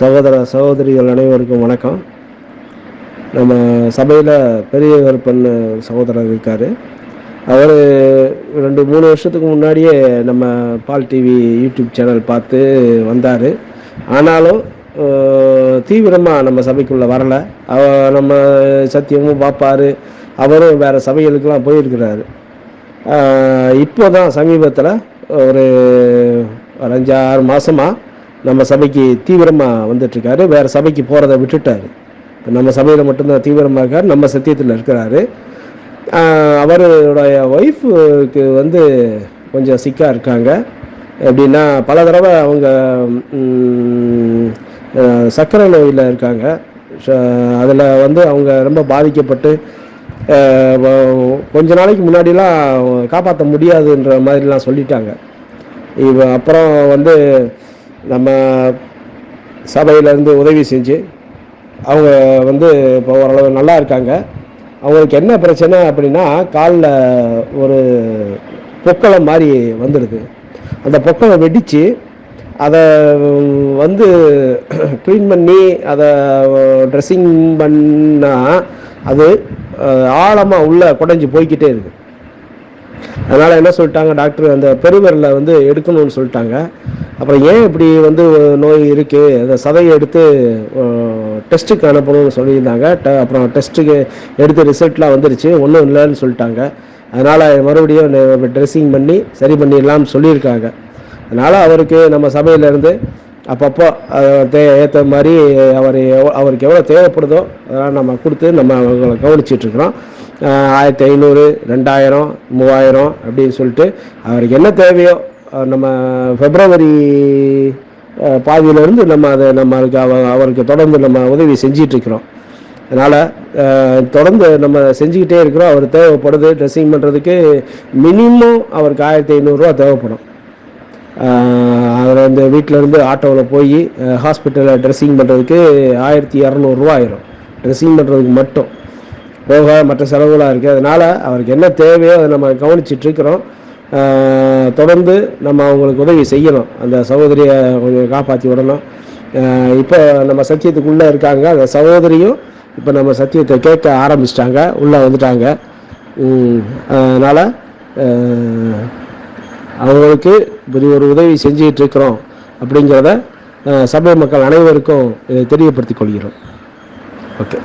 சகோதர சகோதரிகள் அனைவருக்கும் வணக்கம். நம்ம சபையில் பெரியவர் பண்ண சகோதரர் இருக்கார். அவர் ரெண்டு மூணு வருஷத்துக்கு முன்னாடியே நம்ம பால் டிவி யூடியூப் சேனல் பார்த்து வந்தார். ஆனாலும் தீவிரமாக நம்ம சபைக்குள்ளே வரலை. அவ நம்ம சத்தியமும் பார்ப்பார். அவரும் வேறு சபைகளுக்கெல்லாம் போயிருக்கிறாரு. இப்போ தான் சமீபத்தில் ஒரு ஒரு மாதமாக நம்ம சபைக்கு தீவிரமாக வந்துட்டுருக்காரு. வேறு சபைக்கு போகிறத விட்டுட்டார். நம்ம சபையில் மட்டும்தான் தீவிரமாக இருக்கார். நம்ம சத்தியத்தில் இருக்கிறாரு. அவருடைய ஒய்ஃபுக்கு வந்து கொஞ்சம் சிக்காக இருக்காங்க. எப்படின்னா பல தடவை அவங்க சக்கரை சர்க்கரை நோயில் இருக்காங்க. அதில் வந்து அவங்க ரொம்ப பாதிக்கப்பட்டு கொஞ்ச நாளைக்கு முன்னாடிலாம் காப்பாற்ற முடியாதுன்ற மாதிரிலாம் சொல்லிட்டாங்க. இவ அப்புறம் வந்து நம்ம சபையிலேருந்து உதவி செஞ்சு அவங்க வந்து இப்போ ஓரளவு நல்லா இருக்காங்க. அவங்களுக்கு என்ன பிரச்சனை அப்படின்னா காலில் ஒரு பொக்களம் மாதிரி வந்துடுது அந்த பொக்களை வெடித்து அதை வந்து க்ளீன் பண்ணி அதை ட்ரெஸ்ஸிங் பண்ணால் அது ஆழமாக உள்ளே குடஞ்சி போய்க்கிட்டே இருக்குது அதனால் என்ன சொல்லிட்டாங்க? டாக்டர் அந்த பெருவரில் வந்து எடுக்கணும்னு சொல்லிட்டாங்க. அப்புறம் ஏன் இப்படி வந்து நோய் இருக்குது அந்த சதையை எடுத்து டெஸ்ட்டுக்கு அனுப்பணும்னு சொல்லியிருந்தாங்க. ட- அப்புறம் டெஸ்ட்டுக்கு எடுத்து ரிசல்ட்லாம் வந்துருச்சு. ஒன்றும் இல்லைன்னு சொல்லிட்டாங்க. அதனால் மறுபடியும் ட்ரெஸ்ஸிங் பண்ணி சரி பண்ணிடலாம்னு சொல்லியிருக்காங்க. அதனால் அவருக்கு நம்ம சபையிலேருந்து அப்பப்போ தே ஏற்ற மாதிரி அவர் அவருக்கு எவ்வளோ தேவைப்படுதோ அதெல்லாம் நம்ம கொடுத்து நம்ம அவங்களை கவனிச்சிட்ருக்குறோம். ஆயிரத்தி ஐநூறு ரெண்டாயிரம் மூவாயிரம் அப்படின்னு சொல்லிட்டு அவருக்கு என்ன தேவையோ நம்ம ஃபெப்ரவரி பாதியிலிருந்து பாதியிலேருந்து நம்ம அதை நம்ம அவருக்கு அவ- அவருக்கு தொடர்ந்து நம்ம உதவி செஞ்சிட்ருக்கிறோம். அதனால் தொடர்ந்து நம்ம செஞ்சுக்கிட்டே இருக்கிறோம். அவர் தேவைப்படுது ட்ரெஸ்ஸிங் பண்ணுறதுக்கு மினிமம் அவருக்கு ஆயிரத்தி ஐநூறுரூவா தேவைப்படும். அதில் அவர் வந்து வீட்டில் இருந்து ஆட்டோவில் போய் ஹாஸ்பிட்டலில் ட்ரெஸ்ஸிங் பண்ணுறதுக்கு ஆயிரத்தி இரநூறுவா ஆயிரும். ட்ரெஸ்ஸிங் பண்ணுறதுக்கு மட்டும். போக மற்ற செலவுகளாக இருக்குது அதனால் அவருக்கு என்ன தேவையோ அதை நம்ம கவனிச்சிட்டு இருக்கிறோம் தொடர்ந்து நம்ம அவங்களுக்கு உதவி செய்யணும். அந்த சகோதரியை கொஞ்சம் காப்பாற்றி விடணும். இப்போ நம்ம சத்தியத்துக்குள்ளே இருக்காங்க. அந்த சகோதரியும் இப்போ நம்ம சத்தியத்தை கேட்க ஆரம்பிச்சிட்டாங்க. உள்ளே வந்துட்டாங்க. அதனால் அவங்களுக்கு பெரிய ஒரு உதவி செஞ்சிகிட்டு இருக்கிறோம் அப்படிங்கிறத சபை மக்கள் அனைவருக்கும் இதை தெரியப்படுத்திக் கொள்கிறோம். ஓகே.